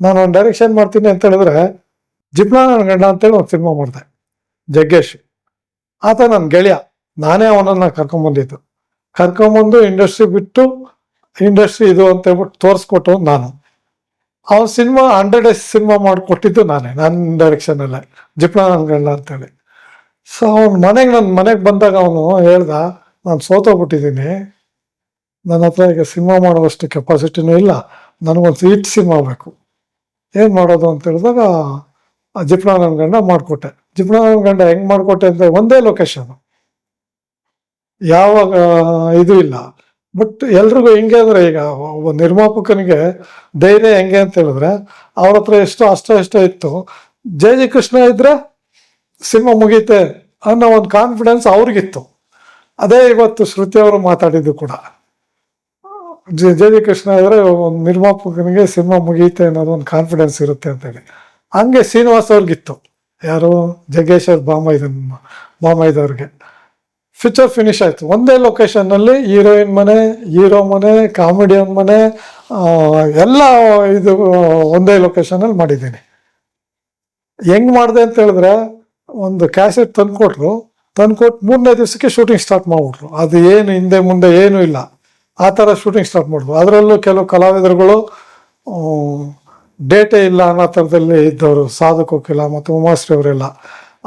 ನಾನು ಒಂದು ಡೈರೆಕ್ಷನ್ ಮಾಡ್ತೀನಿ ಅಂತ ಹೇಳಿದ್ರೆ ಜಿಪ್ಲಾ ನನ್ನ ಗಂಡ ಅಂತೇಳಿ ಒಂದು ಸಿನಿಮಾ ಮಾಡಿದೆ. ಜಗ್ಗೇಶ್. ಆತ ನನ್ನ ಗೆಳೆಯ. ನಾನೇ ಅವನನ್ನು ಕರ್ಕೊಂಬಂದಿದ್ದು. ಕರ್ಕೊಂಬಂದು ಇಂಡಸ್ಟ್ರಿ ಬಿಟ್ಟು ಇಂಡಸ್ಟ್ರಿ ಇದು ಅಂತ ಹೇಳ್ಬಿಟ್ಟು ತೋರಿಸ್ಕೊಟ್ಟು ನಾನು. ಅವನ ಸಿನಿಮಾ ಹಂಡ್ರೆಡ್ ಡೇಸ್ ಸಿನಿಮಾ ಮಾಡಿಕೊಟ್ಟಿದ್ದು ನಾನೇ ನನ್ನ ಡೈರೆಕ್ಷನಲ್ಲೇ ಜಿಪ್ಲಾ ನನ್ನ ಗಂಡ ಅಂತೇಳಿ. ಸೊ ಅವನು ಮನೆಗೆ ನನ್ನ ಮನೆಗೆ ಬಂದಾಗ ಅವನು ಹೇಳ್ದ, ನಾನು ಸೋತೋಗ್ಬಿಟ್ಟಿದ್ದೀನಿ. ನನ್ನ ಹತ್ರ ಈಗ ಸಿನಿಮಾ ಮಾಡುವಷ್ಟು ಕೆಪಾಸಿಟಿನೂ ಇಲ್ಲ. ನನಗೊಂದು ಹಿಟ್ ಸಿನಿಮಾ ಬೇಕು. ಏನು ಮಾಡೋದು ಅಂತ ಹೇಳಿದಾಗ ನನ್ನ ಗಂಡ ಮಾಡಿಕೊಟ್ಟೆ. ಜಿಪ್ಲಾ ನನ್ನ ಗಂಡ ಹೆಂಗೆ ಮಾಡಿಕೊಟ್ಟೆ ಅಂತ ಒಂದೇ ಲೊಕೇಶನ್ ಯಾವ ಇದು ಇಲ್ಲ. ಬಟ್ ಎಲ್ರಿಗೂ ಹೆಂಗೆ ಅಂದರೆ ಈಗ ಒಬ್ಬ ನಿರ್ಮಾಪಕನಿಗೆ ಧೈರ್ಯ ಹೆಂಗೆ ಅಂತ ಹೇಳಿದ್ರೆ, ಅವ್ರ ಹತ್ರ ಎಷ್ಟು ಅಷ್ಟೋ ಇಷ್ಟ ಇತ್ತು. ಜೆ ಜಿ ಕೃಷ್ಣ ಇದ್ರೆ ಸಿನಿಮಾ ಮುಗೀತೆ ಅನ್ನೋ ಒಂದು ಕಾನ್ಫಿಡೆನ್ಸ್ ಅವ್ರಿಗಿತ್ತು. ಅದೇ ಇವತ್ತು ಶ್ರುತಿ ಅವರು ಮಾತಾಡಿದ್ದು ಕೂಡ. ಜೆ ಜಿ ಕೃಷ್ಣ ಆದರೆ ಒಂದು ನಿರ್ಮಾಪಕನಿಗೆ ಸಿನಿಮಾ ಮುಗಿಯುತ್ತೆ ಅನ್ನೋದು ಒಂದು ಕಾನ್ಫಿಡೆನ್ಸ್ ಇರುತ್ತೆ ಅಂತೇಳಿ. ಹಂಗೆ ಶ್ರೀನಿವಾಸ್ ಅವ್ರಿಗಿತ್ತು. ಯಾರು? ಜಗ್ಗೇಶ್ ಅವ್ರ ಬಾಮೈದ ಬಾಮೈದವ್ರಿಗೆ ಫ್ಯೂಚರ್ ಫಿನಿಶ್ ಆಯಿತು. ಒಂದೇ ಲೊಕೇಶನ್ನಲ್ಲಿ ಹೀರೋಯಿನ್ ಮನೆ, ಹೀರೋ ಮನೆ ಕಾಮಿಡಿಯನ್ ಮನೆ ಎಲ್ಲ ಇದು, ಒಂದೇ ಲೊಕೇಶನಲ್ಲಿ ಮಾಡಿದ್ದೀನಿ. ಹೆಂಗ್ ಮಾಡಿದೆ ಅಂತ ಹೇಳಿದ್ರೆ, ಒಂದು ಕ್ಯಾಸೆಟ್ ತಂದ್ಕೊಟ್ರು. ತಂದ್ಕೊಟ್ಟು ಮೂರನೇ ದಿವಸಕ್ಕೆ ಶೂಟಿಂಗ್ ಸ್ಟಾರ್ಟ್ ಮಾಡ್ಬಿಟ್ರು. ಅದು ಏನು ಹಿಂದೆ ಮುಂದೆ ಏನೂ ಇಲ್ಲ. ಆ ಥರ ಶೂಟಿಂಗ್ ಸ್ಟಾರ್ಟ್ ಮಾಡಿದ್ರು ಅದರಲ್ಲೂ ಕೆಲವು ಕಲಾವಿದರುಗಳು ಡೇಟೇ ಇಲ್ಲ ಅನ್ನೋ ಥರದಲ್ಲಿ ಇದ್ದವರು ಸಾಧು ಕೋಕಿಲ ಮತ್ತು ಉಮಾಶ್ರೀ ಅವರೆಲ್ಲ.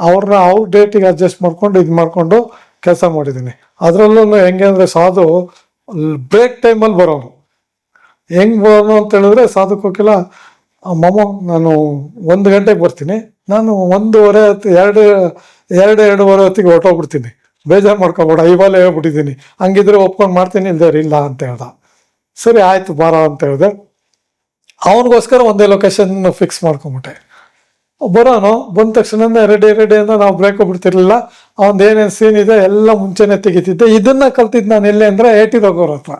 ಅವ್ರನ್ನ ಅವ್ರ ಡೇಟಿಗೆ ಅಡ್ಜಸ್ಟ್ ಮಾಡ್ಕೊಂಡು ಇದು ಮಾಡಿಕೊಂಡು ಕೆಲಸ ಮಾಡಿದ್ದೀನಿ. ಅದರಲ್ಲೂ ಹೆಂಗೆ ಅಂದರೆ ಸಾಧು ಬ್ರೇಕ್ ಟೈಮಲ್ಲಿ ಬರೋನು. ಹೆಂಗ್ ಬರೋನು ಅಂತ ಹೇಳಿದ್ರೆ ಸಾಧು ಕೋಕಿಲ ಮಮ್ಮ ನಾನು ಒಂದು ಗಂಟೆಗೆ ಬರ್ತೀನಿ. ನಾನು ಒಂದೂವರೆ ಹೊತ್ತು, ಎರಡು ಎರಡು, ಎರಡೂವರೆ ಹೊತ್ತಿಗೆ ಹೊರಟೋಗ್ಬಿಡ್ತೀನಿ. ಬೇಜಾರು ಮಾಡ್ಕೊಬೇಡ ಇವಾಗ ಹೇಳ್ಬಿಟ್ಟಿದ್ದೀನಿ. ಹಂಗಿದ್ರೆ ಒಪ್ಕೊಂಡು ಮಾಡ್ತೀನಿ ಇಲ್ದೇ ಇಲ್ಲ ಅಂತ ಹೇಳ್ದ. ಸರಿ, ಆಯ್ತು, ಬಾರ ಅಂತ ಹೇಳಿದೆ. ಅವನಿಗೋಸ್ಕರ ಒಂದೇ ಲೊಕೇಶನ್ ಫಿಕ್ಸ್ ಮಾಡ್ಕೊಂಬಿಟ್ಟೆ. ಬರೋನು, ಬಂದ ತಕ್ಷಣ ರೆಡಿ ರೆಡಿ ಅಂತ ನಾವು ಬ್ರೇಕ್ ಬಿಡ್ತಿರ್ಲಿಲ್ಲ. ಅವನ್ ಏನೇನು ಸೀನ್ ಇದೆ, ಎಲ್ಲ ಮುಂಚೆನೆ ತೆಗಿತಿದ್ದೆ. ಇದನ್ನ ಕಲ್ತಿದ್ದು ನಾನು ಎಲ್ಲಿ ಅಂದ್ರೆ ಏಟಿ ರಘುವ್ರ ಹತ್ರ.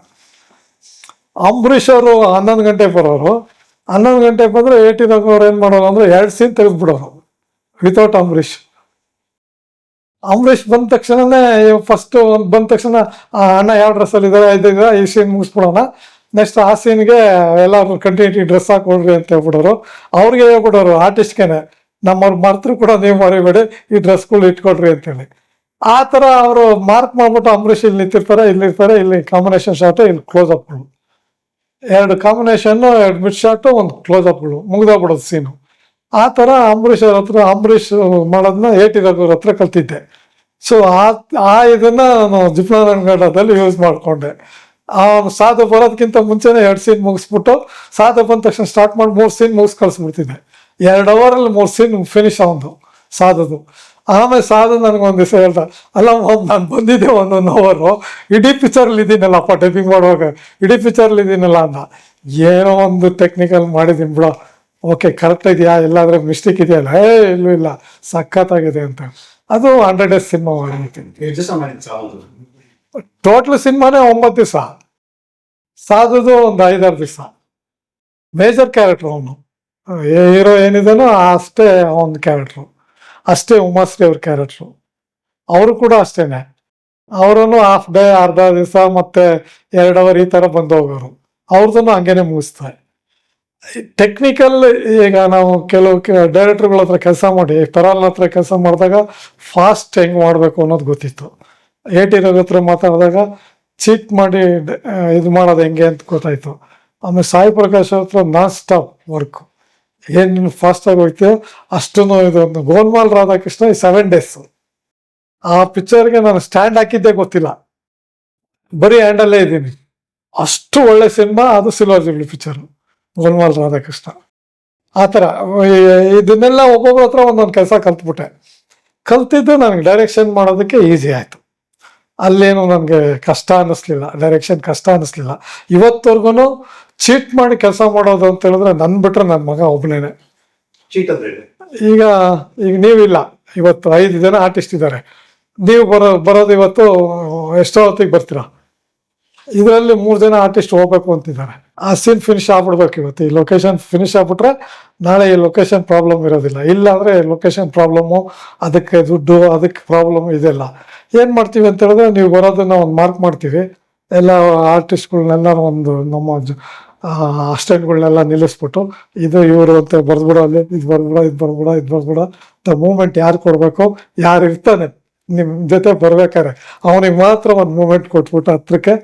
ಅಂಬರೀಷ್ ಅವರು ಹನ್ನೊಂದು ಗಂಟೆ ಬರೋರು. ಹನ್ನೊಂದು ಗಂಟೆ ಬಂದ್ರೆ ಏಟಿ ರಘುವ್ರು ಏನ್ ಮಾಡೋರು ಅಂದ್ರೆ ಎರಡು ಸೀನ್ ತೆಗೆದ್ಬಿಡೋರು. ವಿತೌಟ್ ಅಂಬರೀಷ್. ಅಂಬರೀಷ್ ಬಂದ ತಕ್ಷಣನೇ ಫಸ್ಟ್ ಬಂದ ತಕ್ಷಣ ಅಣ್ಣ ಯಾವ ಡ್ರೆಸ್ಸಲ್ಲಿ ಇದ್ದಾರೆ ಇದ್ದಾರೆ ಈ ಸೀನ್ ಮುಗಿಸ್ಬಿಡೋಣ. ನೆಕ್ಸ್ಟ್ ಆ ಸೀನ್ಗೆ ಎಲ್ಲರೂ ಕಂಟಿನ್ಯೂಟಿ ಡ್ರೆಸ್ ಹಾಕೊಡ್ರಿ ಅಂತ ಹೇಳ್ಬಿಡೋರು. ಅವ್ರಿಗೆ ಹೇಳ್ಬಿಡೋರು ಆರ್ಟಿಸ್ಟ್ಗೆನೆ ನಮ್ಮವ್ರು ಮರ್ತರು ಕೂಡ ನೀವು ಮರಿಬೇಡಿ, ಈ ಡ್ರೆಸ್ಗಳು ಇಟ್ಕೊಳ್ರಿ ಅಂತೇಳಿ. ಆ ಥರ ಅವರು ಮಾರ್ಕ್ ಮಾಡ್ಬಿಟ್ಟು ಅಂಬರೀಷ್ ಇಲ್ಲಿ ನಿಂತಿರ್ತಾರೆ, ಇಲ್ಲಿ ಇರ್ತಾರೆ, ಇಲ್ಲಿ ಕಾಂಬಿನೇಷನ್ ಶಾಟ್ ಇಲ್ಲಿ ಕ್ಲೋಸ್ ಅಪ್ಗಳು ಎರಡು ಕಾಂಬಿನೇಷನ್ ಎರಡು ಮಿಡ್ ಶಾಟು ಒಂದು ಕ್ಲೋಸ್ ಅಪ್ಗಳು ಮುಗ್ದೋಗ್ಬಿಡೋದು ಸೀನು ಆ ಥರ ಅಂಬರೀಷ್ ಅವ್ರ ಹತ್ರ ಅಂಬರೀಷ್ ಮಾಡೋದನ್ನ ಏಟಿ ಹತ್ರ ಕಲ್ತಿದ್ದೆ. ಸೊ ಆ ಆ ಇದನ್ನ ನಾನು ಜಿಪ್ನಾರಾಯಣಗಢದಲ್ಲಿ ಯೂಸ್ ಮಾಡಿಕೊಂಡೆ. ಆ ಸಾಧು ಬರೋದಕ್ಕಿಂತ ಮುಂಚೆನೇ ಎರಡು ಸೀನ್ ಮುಗಿಸ್ಬಿಟ್ಟು, ಸಾಧು ಬಂದ ತಕ್ಷಣ ಸ್ಟಾರ್ಟ್ ಮಾಡಿ ಮೂರು ಸೀನ್ ಮುಗಿಸ್ ಕಳಿಸ್ಬಿಡ್ತಿದ್ದೆ. ಎರಡು ಅವರಲ್ಲಿ ಮೂರು ಸೀನ್ ಫಿನಿಶ್ ಅವನು ಸಾಧದು. ಆಮೇಲೆ ಸಾಧು ನನಗೊಂದು ದಿವಸ ಹೇಳ್ದ, ಅಲ್ಲ ನಾನು ಬಂದಿದ್ದೆ ಒಂದೊಂದು ಅವರು ಇಡೀ ಪಿಕ್ಚರಲ್ಲಿ ಇದ್ದೀನಲ್ಲಪ್ಪ ಟೈಪಿಂಗ್ ಮಾಡುವಾಗ. ಇಡೀ ಪಿಕ್ಚರಲ್ಲಿ ಇದ್ದೀನಲ್ಲ ಅಂದ. ಏನೋ ಒಂದು ಟೆಕ್ನಿಕಲ್ ಮಾಡಿದ್ದೀನಿ ಬಿಡೋ. ಓಕೆ ಕರೆಕ್ಟ್ ಇದೆಯಾ? ಎಲ್ಲಾದ್ರೂ ಮಿಸ್ಟೇಕ್ ಇದೆಯಲ್ಲ? ಏ ಇಲ್ಲೂ ಇಲ್ಲ. ಸಖತ್ತಾಗಿದೆ ಅಂತ. ಅದು ಹಂಡ್ರೆಡ್ ಡೇಸ್ ಸಿನಿಮಾ ಟೋಟಲ್ ಸಿನಿಮಾನೇ ಒಂಬತ್ತು ದಿವಸ. ಸಾಧುದು ಒಂದು ಐದಾರು ದಿವಸ. ಮೇಜರ್ ಕ್ಯಾರೆಕ್ಟರ್ ಅವನು. ಹೀರೋ ಏನಿದನೋ ಅಷ್ಟೇ ಅವನ ಕ್ಯಾರೆಕ್ಟ್ರು ಅಷ್ಟೇ ಉಮಾಶ್ರೀ ಅವ್ರ ಕ್ಯಾರೆಕ್ಟ್ರು ಅವರು ಕೂಡ ಅಷ್ಟೇನೆ. ಅವರನ್ನು ಹಾಫ್ ಡೇ ಅರ್ಧ ದಿವಸ ಮತ್ತೆ ಎರಡು ಅವರ್ ಈ ಥರ ಬಂದು ಹೋಗೋರು ಅವ್ರದನ್ನು ಹಂಗೇನೆ ಮುಗಿಸ್ತಾರೆ. ಟೆಕ್ನಿಕಲ್ ಈಗ ನಾವು ಕೆಲವು ಡೈರೆಕ್ಟರ್ಗಳ ಹತ್ರ ಕೆಲಸ ಮಾಡಿ, ಪೆರಾಲ್ ಹತ್ರ ಕೆಲಸ ಮಾಡಿದಾಗ ಫಾಸ್ಟ್ ಹೆಂಗೆ ಮಾಡಬೇಕು ಅನ್ನೋದು ಗೊತ್ತಿತ್ತು. ಎ ಟಿ ಹತ್ರ ಮಾತಾಡಿದಾಗ ಚೀಟ್ ಮಾಡಿ ಇದು ಮಾಡೋದು ಹೆಂಗೆ ಅಂತ ಗೊತ್ತಾಯಿತು. ಆಮೇಲೆ ಸಾಯಿ ಪ್ರಕಾಶ್ ಹತ್ರ ನಾನ್ ಸ್ಟಾಪ್ ವರ್ಕ್ ಏನ್ ನೀನು ಫಾಸ್ಟ್ ಆಗಿ ಹೋಗ್ತೀಯೋ ಅಷ್ಟು ಇದೊಂದು ಗೋಲ್ಮಾಲ್ ರಾಧಾಕೃಷ್ಣ ಸೆವೆನ್ ಡೇಸ್ ಆ ಪಿಕ್ಚರ್ಗೆ ನಾನು ಸ್ಟ್ಯಾಂಡ್ ಹಾಕಿದ್ದೇ ಗೊತ್ತಿಲ್ಲ. ಬರೀ ಹ್ಯಾಂಡಲ್ಲೇ ಇದ್ದೀನಿ. ಅಷ್ಟು ಒಳ್ಳೆ ಸಿನಿಮಾ ಅದು silver jubilee picture Golmaal Radhakrishna. ಆ ಥರ ಇದನ್ನೆಲ್ಲ ಒಬ್ಬೊಬ್ಬರ ಹತ್ರ ಒಂದೊಂದು ಕೆಲಸ ಕಲ್ತ್ಬಿಟ್ಟೆ. ಕಲ್ತಿದ್ದು ನನಗೆ ಡೈರೆಕ್ಷನ್ ಮಾಡೋದಕ್ಕೆ ಈಸಿ ಆಯಿತು. ಅಲ್ಲೇನು ನನಗೆ ಕಷ್ಟ ಅನ್ನಿಸ್ಲಿಲ್ಲ ಡೈರೆಕ್ಷನ್ ಕಷ್ಟ ಅನ್ನಿಸ್ಲಿಲ್ಲ. ಇವತ್ತವರೆಗೂ ಚೀಟ್ ಮಾಡಿ ಕೆಲಸ ಮಾಡೋದು ಅಂತ ಹೇಳಿದ್ರೆ ನನ್ನ ಬಿಟ್ರೆ ನನ್ನ ಮಗ ಒಬ್ಬನೇನೆ ಈಗ ಈಗ ನೀವಿಲ್ಲ ಇವತ್ತು ಐದು ಜನ ಆರ್ಟಿಸ್ಟ್ ಇದ್ದಾರೆ. ನೀವು ಬರೋ ಬರೋದು ಇವತ್ತು ಎಷ್ಟೋ ಹೊತ್ತಿಗೆ ಬರ್ತೀರಾ? ಇದರಲ್ಲಿ ಮೂರು ಜನ ಆರ್ಟಿಸ್ಟ್ ಹೋಗ್ಬೇಕು ಅಂತಿದ್ದಾರೆ. ಆ ಸೀನ್ ಫಿನಿಶ್ ಆಗ್ಬಿಡ್ಬೇಕು ಇವತ್ತು. ಈ ಲೊಕೇಶನ್ ಫಿನಿಶ್ ಆಗ್ಬಿಟ್ರೆ ನಾಳೆ ಈ ಲೊಕೇಶನ್ ಪ್ರಾಬ್ಲಮ್ ಇರೋದಿಲ್ಲ. ಇಲ್ಲ ಅಂದ್ರೆ ಲೊಕೇಶನ್ ಪ್ರಾಬ್ಲಮ್ಮು ಅದಕ್ಕೆ ದುಡ್ಡು, ಅದಕ್ಕೆ ಪ್ರಾಬ್ಲಮ್ ಇದೆಲ್ಲ. ಏನು ಮಾಡ್ತೀವಿ ಅಂತ ಹೇಳಿದ್ರೆ ನೀವು ಬರೋದನ್ನ ಒಂದು ಮಾರ್ಕ್ ಮಾಡ್ತೀವಿ. ಎಲ್ಲ ಆರ್ಟಿಸ್ಟ್ಗಳನ್ನೆಲ್ಲ ಒಂದು ನಮ್ಮ ಅಸ್ಟೆಂಟ್ಗಳನ್ನೆಲ್ಲ ನಿಲ್ಲಿಸ್ಬಿಟ್ಟು, ಇದು ಇವರು ಅಂತ ಬರೆದ್ಬಿಡ ಅಲ್ಲಿ, ಇದು ಬರ್ದ್ಬಿಡ ಇದು ಬರ್ದ್ಬಿಡ ಇದು ಬರ್ದ್ಬಿಡ. ದ ಮೂಮೆಂಟ್ ಯಾರು ಕೊಡಬೇಕು? ಯಾರು ಇರ್ತಾನೆ? ನಿಮ್ಮ ಜೊತೆ ಬರ್ಬೇಕಾರೆ ಅವನಿಗೆ ಮಾತ್ರ ಒಂದು ಮೂಮೆಂಟ್ ಕೊಟ್ಬಿಟ್ಟು ಹತ್ರಕ್ಕೆ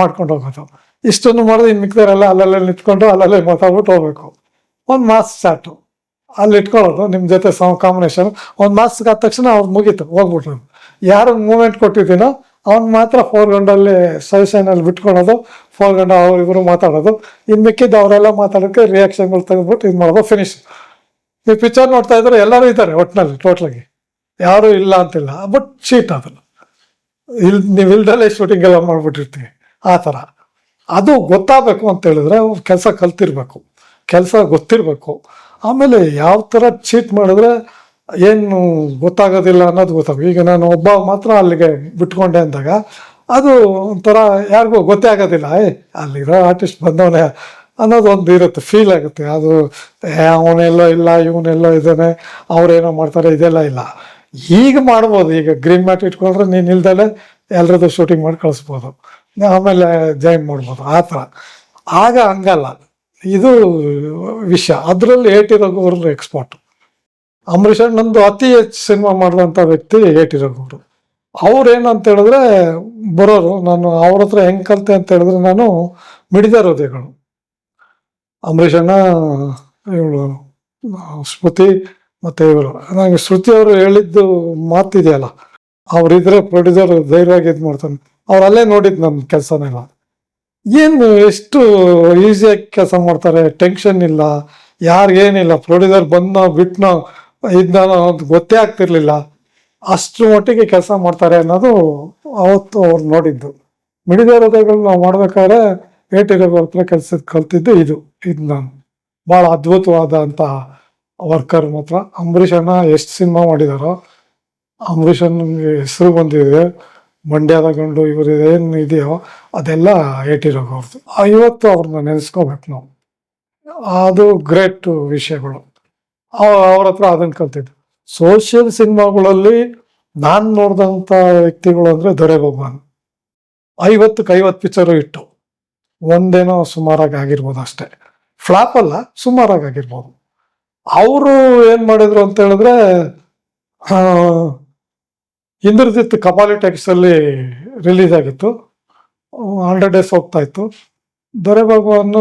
ಮಾಡ್ಕೊಂಡು ಹೋಗೋದು. ಇಷ್ಟನ್ನು ಮಾಡಿದ್ರೆ ಇನ್ನು ಮಿಕ್ದವರೆಲ್ಲ ಅಲ್ಲಲ್ಲೇ ನಿಂತ್ಕೊಂಡು ಅಲ್ಲಲ್ಲೇ ಮಾತಾಡ್ಬಿಟ್ಟು ಹೋಗ್ಬೇಕು. ಒಂದು ಮಾಸ್ ಚಾಟು ಅಲ್ಲಿ ಇಟ್ಕೊಳ್ಳೋದು ನಿಮ್ಮ ಜೊತೆ ಸಮ ಕಾಂಬಿನೇಷನ್ ಒಂದು ಮಾಸ್ಕ್ ಆದ ತಕ್ಷಣ ಅವ್ರು ಮುಗೀತು, ಹೋಗ್ಬಿಟ್ರು. ಯಾರು ಮೂಮೆಂಟ್ ಕೊಟ್ಟಿದ್ದೀನೋ ಅವ್ನು ಮಾತ್ರ ಫೋರ್ ಗಂಡಲ್ಲಿ ಸಜೆಷನಲ್ಲಿ ಬಿಟ್ಕೊಳೋದು ಫೋರ್ ಗಂಡ ಅವರಿಬ್ಬರು ಮಾತಾಡೋದು. ಇನ್ನು ಮಿಕ್ಕಿದ್ದು ಅವರೆಲ್ಲ ಮಾತಾಡೋಕ್ಕೆ ರಿಯಾಕ್ಷನ್ಗಳು ತೆಗೆದ್ಬಿಟ್ಟು ಇದು ಮಾಡೋದು ಫಿನಿಶ್ ನೀವು ಪಿಕ್ಚರ್ ನೋಡ್ತಾ ಇದ್ರೆ ಎಲ್ಲರೂ ಇದ್ದಾರೆ ಒಟ್ಟಿನಲ್ಲಿ ಟೋಟ್ಲಾಗಿ ಯಾರೂ ಇಲ್ಲ ಅಂತಿಲ್ಲ ಬಟ್ ಚೀಟ್ ಅದನ್ನು. ಇಲ್ಲಿ ನೀವು ಇಲ್ದಲ್ಲೇ ಶೂಟಿಂಗ್ ಎಲ್ಲ ಮಾಡಿಬಿಟ್ಟಿರ್ತೀವಿ ಆ ಥರ. ಅದು ಗೊತ್ತಾಗಬೇಕು ಅಂತ ಹೇಳಿದ್ರೆ ಕೆಲಸ ಕಲ್ತಿರ್ಬೇಕು. ಕೆಲಸ ಗೊತ್ತಿರಬೇಕು. ಆಮೇಲೆ ಯಾವ ಥರ ಚೀಟ್ ಮಾಡಿದ್ರೆ ಏನು ಗೊತ್ತಾಗೋದಿಲ್ಲ ಅನ್ನೋದು ಗೊತ್ತಾಗ ಈಗ ನಾನು ಒಬ್ಬ ಮಾತ್ರ ಅಲ್ಲಿಗೆ ಬಿಟ್ಕೊಂಡೆ ಅಂದಾಗ ಅದು ಒಂಥರ ಯಾರಿಗೂ ಗೊತ್ತೇ ಆಗೋದಿಲ್ಲ. ಏ, ಅಲ್ಲಿರೋ ಆರ್ಟಿಸ್ಟ್ ಬಂದವನೇ ಅನ್ನೋದು ಒಂದು ಇರುತ್ತೆ ಫೀಲ್ ಆಗುತ್ತೆ. ಅದು ಅವನೆಲ್ಲೋ ಇಲ್ಲ, ಇವನೆಲ್ಲೋ ಇದ್ದಾನೆ, ಅವರೇನೋ ಮಾಡ್ತಾರೆ, ಇದೆಲ್ಲ ಇಲ್ಲ. ಈಗ ಮಾಡ್ಬೋದು. ಈಗ ಗ್ರೀನ್ ಮ್ಯಾಟ್ ಇಟ್ಕೊಂಡ್ರೆ ನೀನು ಇಲ್ದಲೆ ಎಲ್ಲರದ್ದು ಶೂಟಿಂಗ್ ಮಾಡಿ ಕಳಿಸ್ಬೋದು. ಆಮೇಲೆ ಜಾಯಿನ್ ಮಾಡ್ಬೋದು, ಆ ಥರ. ಆಗ ಹಂಗಲ್ಲ. ಇದು ವಿಷಯ. ಅದರಲ್ಲಿ ಏಟಿ ರಘುವರು ಎಕ್ಸ್ಪರ್ಟ್ ಅಂಬರೀಷ್ ನಂದು ಅತಿ ಹೆಚ್ಚು ಸಿನಿಮಾ ಮಾಡಿದಂಥ ವ್ಯಕ್ತಿ ಏಟಿ ರಘುವರು. ಅವ್ರು ಏನಂತ ಹೇಳಿದ್ರೆ, ಬರೋರು, ನಾನು ಅವ್ರ ಹತ್ರ ಹೆಂಗೆ ಕಲಿತೆ ಅಂತ ಹೇಳಿದ್ರೆ ನಾನು ಮಿಡಿದ ಹೃದಯಗಳು ಅಂಬರೀಷ್ ಅಣ್ಣ, ಇವಳು, ಸ್ಮೃತಿ ಮತ್ತೆ ಇವರು. ನನಗೆ ಶ್ರುತಿ ಅವರು ಹೇಳಿದ್ದು ಮಾತಿದೆಯಲ್ಲ. ಅವ್ರಿದ್ರೆ ಪ್ರೊಡ್ಯೂಸರ್ ಧೈರ್ಯವಾಗಿ ಇದು ಮಾಡ್ತಾನೆ ಅವ್ರು ಅಲ್ಲೇ ನೋಡಿದ್ದು ನನ್ನ ಕೆಲಸನೆಲ್ಲ. ಏನು ಎಷ್ಟು ಈಸಿಯಾಗಿ ಕೆಲಸ ಮಾಡ್ತಾರೆ ಟೆನ್ಷನ್ ಇಲ್ಲ ಯಾರಿಗೇನಿಲ್ಲ ಪ್ರೊಡ್ಯೂಸರ್ ಬಂದ ಬಿಟ್ನ ಇದನ್ನ ಅಂತ ಗೊತ್ತೇ ಆಗ್ತಿರ್ಲಿಲ್ಲ. ಅಷ್ಟು ಮಟ್ಟಿಗೆ ಕೆಲಸ ಮಾಡ್ತಾರೆ ಅನ್ನೋದು ಅವತ್ತು ಅವ್ರು ನೋಡಿದ್ದು. ಮಿಡಿದ ಹೃದಯಗಳು ನಾವು ಮಾಡ್ಬೇಕಾದ್ರೆ ಏಟಿರೋರ ಹತ್ರ ಕೆಲಸ ಕಲ್ತಿದ್ದು ಇದು ಇದು ನಾನು. ಭಾಳ ಅದ್ಭುತವಾದಂಥ ವರ್ಕರ್ ಮಾತ್ರ. ಅಂಬರೀಷ್ ಅಣ್ಣ ಎಷ್ಟು ಸಿನಿಮಾ ಮಾಡಿದಾರೋ, ಅಂಬರೀಷ್ ಅಣ್ಣ ಹೆಸರು ಬಂದಿದೆ. ಮಂಡ್ಯದ ಗಂಡು ಇವರು ಏನು ಇದೆಯೋ ಅದೆಲ್ಲ ಏಟಿರೋಗ ಅವ್ರದ್ದು ಇವತ್ತು ಅವ್ರನ್ನ ನೆನೆಸ್ಕೋಬೇಕು ನಾವು. ಅದು ಗ್ರೇಟ್ ವಿಷಯಗಳು. ಅವ್ರ ಹತ್ರ ಅದನ್ನು ಕಲ್ತಿದ್ದು. ಸೋಷಿಯಲ್ ಸಿನಿಮಾಗಳಲ್ಲಿ ನಾನು ನೋಡಿದಂಥ ವ್ಯಕ್ತಿಗಳು ಅಂದರೆ ದೊರೆ ಭಗವಾನ್. ಐವತ್ತಕ್ಕೆ ಐವತ್ತು ಪಿಕ್ಚರು ಇಟ್ಟು ಒಂದೇನೋ ಸುಮಾರಾಗಿ ಆಗಿರ್ಬೋದು ಅಷ್ಟೇ. ಫ್ಲಾಪ್ ಅಲ್ಲ, ಸುಮಾರಾಗಿ ಆಗಿರ್ಬೋದು. ಅವರು ಏನು ಮಾಡಿದ್ರು ಅಂತ ಹೇಳಿದ್ರೆ ಇಂದ್ರಜಿತ್ ಕಪಾಲಿ ಟೆಕ್ಸ್ ಅಲ್ಲಿ ರಿಲೀಸ್ ಆಗಿತ್ತು. ಹಂಡ್ರೆಡ್ ಡೇಸ್ ಹೋಗ್ತಾ ಇತ್ತು. ದೊರೆ ಭಗವಾನ್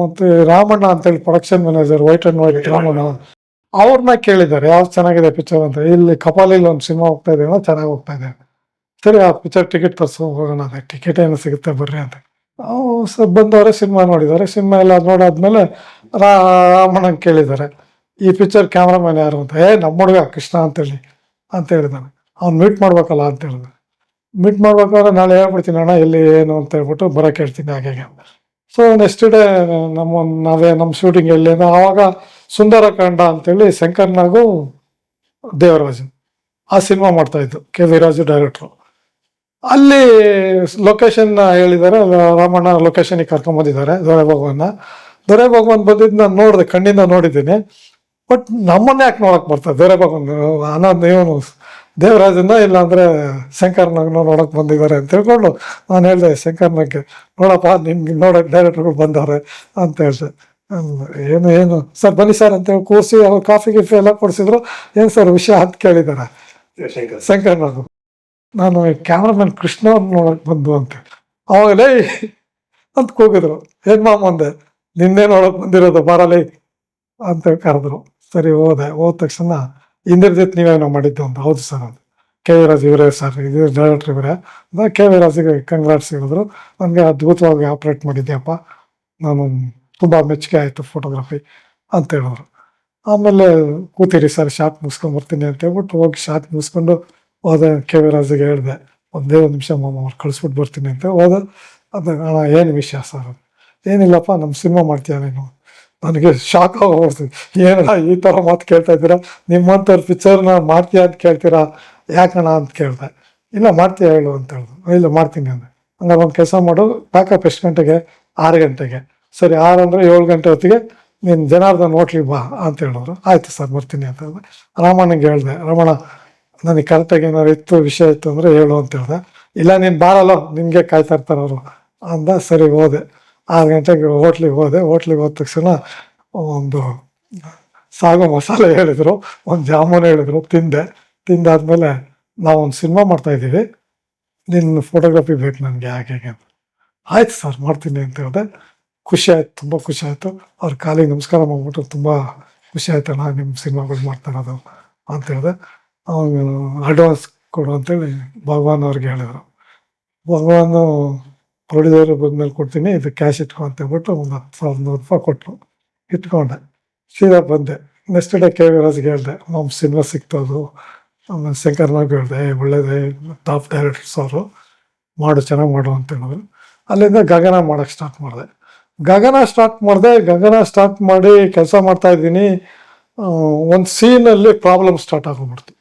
ಮತ್ತೆ ರಾಮಣ್ಣ ಅಂತೇಳಿ production manager white and white Ramanna ಅವ್ರನ್ನ ಕೇಳಿದ್ದಾರೆ. ಯಾವ್ದು ಚೆನ್ನಾಗಿದೆ ಪಿಕ್ಚರ್ ಅಂತ. ಇಲ್ಲಿ ಕಪಾಲಿಲಿ ಒಂದು ಸಿನಿಮಾ ಹೋಗ್ತಾ ಇದೆ ಚೆನ್ನಾಗಿ ಹೋಗ್ತಾ ಇದೆ ಸರಿ ಆ ಪಿಕ್ಚರ್ ಟಿಕೆಟ್ ತರ್ಸೋ ಹೋಗೋಣ ಅದೇ ಟಿಕೆಟ್ ಏನು ಸಿಗುತ್ತೆ ಬರ್ರಿ ಅಂತ. ಬಂದವರೇ ಸಿನಿಮಾ ನೋಡಿದ್ದಾರೆ. ಸಿನಿಮಾ ಎಲ್ಲ ನೋಡಾದ್ಮೇಲೆ ರಾ ರಾಮಣ್ಣಂಗೆ ಕೇಳಿದ್ದಾರೆ. ಈ ಪಿಕ್ಚರ್ ಕ್ಯಾಮ್ರಾಮನ್ ಯಾರು ಅಂತ? ಏ ನಮ್ಮ ಹುಡುಗ ಕೃಷ್ಣ ಅಂತೇಳಿ ಅಂತ ಹೇಳಿದಾನೆ ಅವ್ನು ಮೀಟ್ ಮಾಡ್ಬೇಕಲ್ಲ ಅಂತ ಹೇಳಿದೆ. ಮೀಟ್ ಮಾಡ್ಬೇಕಾದ್ರೆ ನಾಳೆ ಹೇಳ್ಬಿಡ್ತೀನಿ ಅಣ್ಣ, ಎಲ್ಲಿ, ಏನು ಅಂತ ಹೇಳ್ಬಿಟ್ಟು ಬರೋಕೆ ಹೇಳ್ತೀನಿ ಹಾಗೆ ಸೊ ನೆಕ್ಸ್ಟ್ ಡೇ ನಮ್ಮ, ನಾವೇ ನಮ್ಮ ಶೂಟಿಂಗ್ ಎಲ್ಲಿ ಆವಾಗ ಸುಂದರಕಾಂಡ ಅಂತೇಳಿ ಶಂಕರ್ನಾಗು ದೇವರಾಜನ್ ಆ ಸಿನಿಮಾ ಮಾಡ್ತಾ ಇದ್ದು ಕೆ ವಿರಾಜು ಡೈರೆಕ್ಟ್ರು ಅಲ್ಲಿ ಲೊಕೇಶನ್ ಹೇಳಿದ್ದಾರೆ ರಾಮಣ್ಣ ಲೊಕೇಶನಿಗೆ ಕರ್ಕೊಂಬಂದಿದ್ದಾರೆ ದೊರೆ ಭಗವಾನ ದೊರೆ ಭಗವಾನ್ ಬಂದಿದ್ದು ನಾನು ನೋಡಿದೆ, ಕಣ್ಣಿಂದ ನೋಡಿದ್ದೀನಿ. ಬಟ್ ನಮ್ಮನ್ನ ಯಾಕೆ ನೋಡಕ್ ಬರ್ತಾರೆ ದೊರೆ ಭಗವಾನ್ ಅನ್ನೋದು ಇವನು ದೇವರಾಜನ್ನ ಇಲ್ಲಾಂದರೆ ಶಂಕರ್ನಾಗ್ನ ನೋಡೋಕೆ ಬಂದಿದ್ದಾರೆ ಅಂತ ಹೇಳ್ಕೊಂಡು ನಾನು ಹೇಳಿದೆ ಶಂಕರ್ನಾಗೆ ನೋಡಪ್ಪ ನಿಮ್ಗೆ ನೋಡೋಕೆ ಡೈರೆಕ್ಟ್ರುಗಳು ಬಂದವ್ರೆ ಅಂತ ಹೇಳಿದೆ. ಏನು ಏನು ಸರ್ ಬನ್ನಿ ಸರ್ ಅಂತೇಳಿ ಕೂರಿಸಿ ಅವ್ರು ಕಾಫಿ ಗಿಫಿ ಎಲ್ಲ ಕೊಡಿಸಿದ್ರು. ಏನು ಸರ್ ವಿಷಯ ಅಂತ ಕೇಳಿದ್ದಾರೆ ಶಂಕರ್. ಶಂಕರ್ ನಾನು ಕ್ಯಾಮ್ರಾಮನ್ ಕೃಷ್ಣ ನೋಡೋಕೆ ನೋಡಕ್ ಬಂದು ಅಂತ ಅವಾಗಲೇ ಅಂತ ಕೂಗಿದ್ರು. ಏನ್ ಮಾಮ ಅಂದೆ? ನಿನ್ನೆ ನೋಡಕ್ ಬಂದಿರೋದು ಬಾರಲೇ ಅಂತ ಕರೆದ್ರು. ಸರಿ ಹೋದೆ. ಹೋದ ತಕ್ಷಣ ಇಂದ್ರಜಿತ್ ನೀವೇನೋ ಮಾಡಿದ್ದು ಅಂತ ಹೌದು ಸರ್ ಅಂತ ಕೆ ವಿ ರಾಜ್ ಇವರೇ ಸರ್, ಇದು ಡೈರೆಕ್ಟರ್ ಇವರೇ. ಅಂತ ಕೆ ವಿ ರಾಜಿಗೆ ಕಂಗ್ರಾಟ್ಸ್ ಹೇಳಿದ್ರು. ನನಗೆ ಅದ್ಭುತವಾಗಿ ಆಪ್ರೇಟ್ ಮಾಡಿದ್ಯಪ್ಪ. ನಾನು ತುಂಬ ಮೆಚ್ಚುಗೆ ಆಯಿತು ಫೋಟೋಗ್ರಫಿ ಅಂತ ಹೇಳಿದ್ರು. ಆಮೇಲೆ ಕೂತಿರಿ ಸರ್, ಶಾಪ್ ಮುಗಿಸ್ಕೊಂಡು ಬರ್ತೀನಿ ಅಂತ ಹೇಳ್ಬಿಟ್ಟು ಹೋಗಿ ಶಾಪ್ ಮುಗಿಸ್ಕೊಂಡು ಹೋದೆ ಕೆ ವಿ ರಾಜಿಗೆ ಹೇಳಿದೆ, ಒಂದೇ ಒಂದು ನಿಮಿಷ ಮಾಮ ಅವ್ರು ಕಳಿಸ್ಬಿಟ್ಟು ಬರ್ತೀನಿ ಅಂತ ಹೋದ, ಅದು ಏನು ವಿಷಯ ಸರ್ ಏನಿಲ್ಲಪ್ಪ ನಮ್ಮ ಸಿನಿಮಾ ಮಾಡ್ತೀಯ ನೀನು? ನನಗೆ ಶಾಕ್ ಆಗೋಗ್ಬಿಡ್ತು. ಏನಣ್ಣ ಈ ಥರ ಮಾತು ಕೇಳ್ತಾ ಇದ್ದೀರಾ? ನಿಮ್ಮಂಥವ್ರ ಪಿಕ್ಚರ್ನ ಮಾಡ್ತೀಯಾ ಅಂತ ಕೇಳ್ತೀರಾ? ಯಾಕಣ್ಣ? ಅಂತ ಕೇಳಿದೆ. ಇಲ್ಲ, ಮಾಡ್ತೀಯಾ ಹೇಳು? ಅಂತ ಹೇಳಿದ್ರು ಇಲ್ಲ, ಮಾಡ್ತೀನಿ ಅಂದೆ. ಹಂಗಾರೆ ಒಂದು ಕೆಲಸ ಮಾಡು. ಪ್ಯಾಕಪ್ ಎಷ್ಟು ಗಂಟೆಗೆ? ಆರು ಗಂಟೆಗೆ. ಸರಿ, ಆರು ಅಂದರೆ ಏಳು ಗಂಟೆ ಹೊತ್ತಿಗೆ ನೀನು ಜನಾರ್ದನ್ ಹೋಟ್ಲಿಗೆ ಬಾ ಅಂತ ಹೇಳಿದ್ರು. ಆಯಿತು ಸರ್, ಬರ್ತೀನಿ ಅಂತ ಹೇಳಿದೆ. ರಾಮಣ್ಣಗೆ ಹೇಳಿದೆ. ರಮಣ, ನನಗೆ ಕರೆಕ್ಟಾಗಿ ಏನಾದ್ರು ಇತ್ತು, ವಿಷಯ ಇತ್ತು ಅಂದರೆ ಹೇಳು ಅಂತ ಹೇಳಿದೆ. ಇಲ್ಲ, ನೀನು ಬಾರಲ್ಲ. ನಿಮಗೆ ಕಾಯ್ತಾ ಇರ್ತಾರೆ ಅವರು. ಅಂದ, ಸರಿ, ಹೋದೆ. ಆರು ಗಂಟೆಗೆ ಹೋಟ್ಲಿಗೆ ಹೋದೆ. ಹೋಟ್ಲಿಗೆ ಹೋದ ತಕ್ಷಣ ಒಂದು ಸಾಗು ಮಸಾಲೆ ಹೇಳಿದರು. ಒಂದು ಜಾಮೂನ್ ಹೇಳಿದರು. ತಿಂದೆ. ತಿಂದಾದ್ಮೇಲೆ ನಾವು ಒಂದು ಸಿನಿಮಾ ಮಾಡ್ತಾ ಇದ್ದೀವಿ. ನಿನ್ನ ಫೋಟೋಗ್ರಫಿ ಬೇಕು ನನಗೆ, ಹಾಗೆ, ಹೇಗೆ ಅಂತ. ಆಯ್ತು ಸರ್, ಮಾಡ್ತೀನಿ ಅಂತ ಹೇಳಿದೆ. ಖುಷಿ ಆಯ್ತು, ತುಂಬ ಖುಷಿ ಆಯಿತು. ಅವ್ರ ಕಾಲಿಗೆ ನಮಸ್ಕಾರ ಮಾಡ್ಬಿಟ್ಟು ತುಂಬ ಖುಷಿ ಆಯ್ತಣ್ಣ ನಿಮ್ಮ ಸಿನಿಮಾಗಳು ಮಾಡ್ತಾ ಅಂತ ಹೇಳಿದೆ. ಅವನು ಅಡ್ವಾನ್ಸ್ ಕೊಡು ಅಂತೇಳಿ ಭಗವಾನ್ ಅವ್ರಿಗೆ ಹೇಳಿದರು. ಭಗವಾನು ಪ್ರೊಡ್ಯೂಸರ್ ಬಂದ್ಮೇಲೆ ಕೊಡ್ತೀನಿ ಇದು ಕ್ಯಾಶ್ ಇಟ್ಕೊ ಅಂತ ಹೇಳ್ಬಿಟ್ಟು ಒಂದು ಹತ್ತು ಸಾವಿರದ ನೂರು ರೂಪಾಯಿ ಕೊಟ್ಟರು ಇಟ್ಕೊಂಡೆ. ಸೀದಾ ಬಂದೆ. ನೆಕ್ಸ್ಟ್ ಡೇ ಕೆ ವಿ ರಾಜ್ಗೆ ಹೇಳಿದೆ ನಮ್ಮ ಸಿನಿಮಾ ಸಿಗ್ತದು ಆಮೇಲೆ ಶಂಕರ್ನಾಗ್ ಹೇಳಿದೆ "ಏ, ಒಳ್ಳೇದೇ ಟಾಪ್ ಡೈರೆಕ್ಟರ್ಸ್ ಅವರು. ಮಾಡು ಚೆನ್ನಾಗಿ ಮಾಡು ಅಂತ ಹೇಳಿದ್ರು. ಅಲ್ಲಿಂದ ಗಗನ ಮಾಡೋಕ್ಕೆ ಸ್ಟಾರ್ಟ್ ಮಾಡಿದೆ. ಗಗನ ಸ್ಟಾರ್ಟ್ ಮಾಡಿದೆ ಗಗನ ಸ್ಟಾರ್ಟ್ ಮಾಡಿ ಕೆಲಸ ಮಾಡ್ತಾ ಇದ್ದೀನಿ. ಒಂದು ಸೀನಲ್ಲಿ ಪ್ರಾಬ್ಲಮ್ ಸ್ಟಾರ್ಟ್ ಆಗೋಗ್ಬಿಡ್ತು.